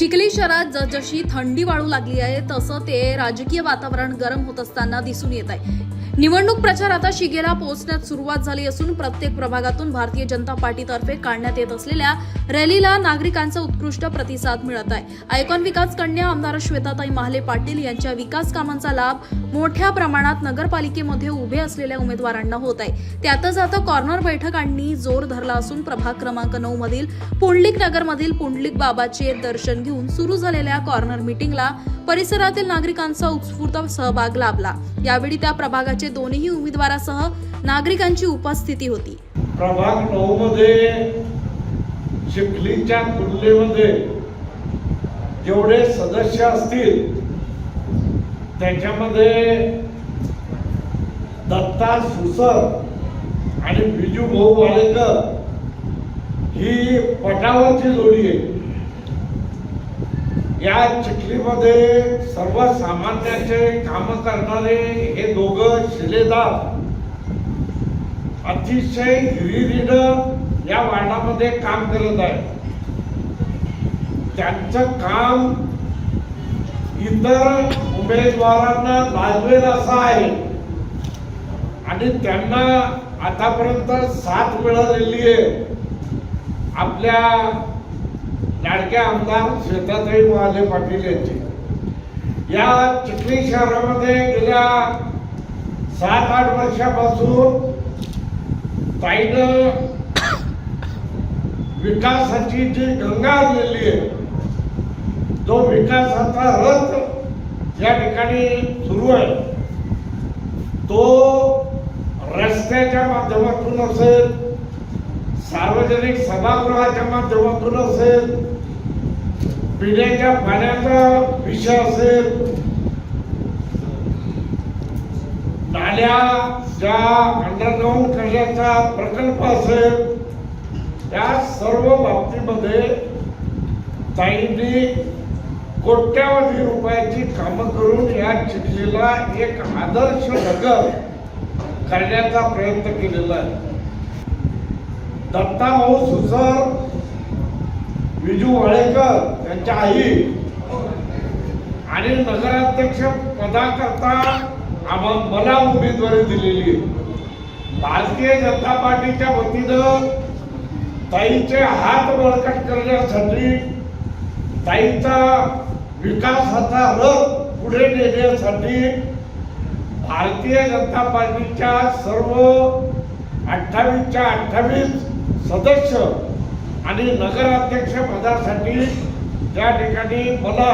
Chikhli शहरात जसजशी थंडी वाढू लागली आहे तसं ते राजकीय वातावरण गरम होत असताना दिसून येत आहे. निवडणूक प्रचार आता शिगेला पोहोचण्यात सुरुवात झाली असून प्रत्येक प्रभागातून भारतीय जनता पार्टीतर्फे काढण्यात येत असलेल्या रॅलीला नागरिकांचा उत्कृष्ट प्रतिसाद मिळत आहे. आयकॉन विकास कन्या आमदार श्वेताताई महाले पाटील यांच्या विकास कामांचा लाभ मोठ्या प्रमाणात नगरपालिकेमध्ये उभे असलेल्या उमेदवारांना होत आहे. त्यातच आता कॉर्नर बैठकांनी जोर धरला असून प्रभाग क्रमांक नऊ मधील पुंडलिक नगरमधील पुंडलिक बाबाचे दर्शन घेऊन सुरू झालेल्या कॉर्नर मिटिंगला परिसरातील नागरिकांचा उत्स्फूर्त सहभाग लाभला. यावेळी त्या प्रभागाचे दोन्ही उमेदवारासह नागरिकांची उपस्थिती होती. प्रभाग नऊ मध्ये चिखलीच्या तुलनेमध्ये जेवढे सदस्य असतील त्याच्यामध्ये दत्ता सुसर आणि बिजू भाऊ वालेकर ही पटावरची जोडी आहे. या चिखलीमध्ये सर्वसामान्याचे काम करणारे हे दोघं शिलेदार अतिशय हिरिरीनं या वार्डामध्ये काम करत आहे त्यांचं काम इतर उमेदवारांना लाजवेल असं आहे. आणि त्यांना आतापर्यंत साथ मिळालेली आहे. आपल्या लाडके आमदार श्वेताताई महाले पाटील यांचे. या चिखली शहरामध्ये गेल्या सात आठ वर्षापासून ताईनं विकासाची जी गंगा आणलेली आहे जो विकासाचा रथ या ठिकाणी सुरू आहे. तो रस्त्याच्या माध्यमातून असेल सार्वजनिक सभागृहाच्या माध्यमातून असेल पिण्याच्या पाण्याचा विषय असेल नाल्या ज्या अंडरग्राऊंड करण्याचा प्रकल्प असेल त्या सर्व बाबतीमध्ये ताईंनी कोट्यावधी रुपयाची कामं करून या चिखलीला एक आदर्श नगर करण्याचा प्रयत्न केलेला आहे. दत्ता भाऊ सुसर विजू वाळेकर यांच्या आई. आणि नगराध्यक्ष पदाकरता आम्हा मला उमेदवारी दिलेली भारतीय जनता पार्टीच्या वतीनं ताईचे हात बळकट करण्यासाठी ताईचा विकासाचा रथ पुढे नेण्यासाठी भारतीय जनता पार्टीच्या सर्व अठ्ठावीसच्या अठ्ठावीस सदस्य आणि नगराध्यक्ष पदासाठी त्या ठिकाणी मला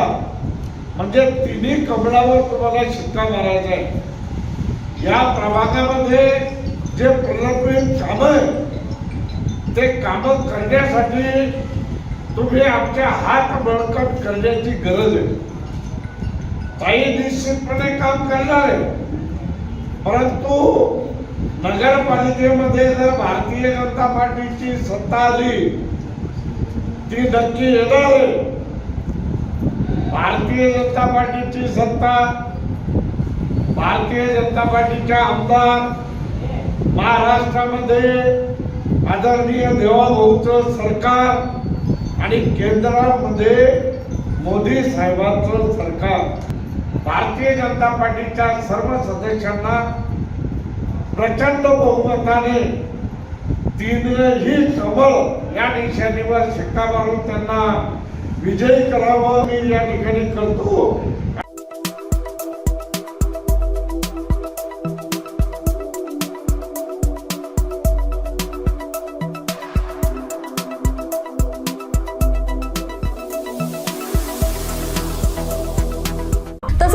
म्हणजे तिन्ही कमळावर तुम्हाला शिक्का मारायचा आहे. या प्रभागामध्ये जे प्रलंबित काम आहे ते काम करण्यासाठी तुम्ही आमच्या हात बळकट करण्याची गरज आहे. ताई निश्चितपणे काम करणार आहे. परंतु नगरपालिकेमध्ये जर भारतीय जनता पार्टीची सत्ता आली ती नक्की येणार. आहे भारतीय जनता पार्टीची सत्ता भारतीय जनता पार्टीच्या आमदार महाराष्ट्रामध्ये आदरणीय देवाभाऊचं सरकार आणि केंद्रामध्ये मोदी साहेबांचं सरकार. भारतीय जनता पार्टीच्या सर्व सदस्यांना प्रचंड बहुमताने तीनही सबळ या निशाणीवर शिक्का मारून त्यांना विजयी करावं मी या ठिकाणी करतो.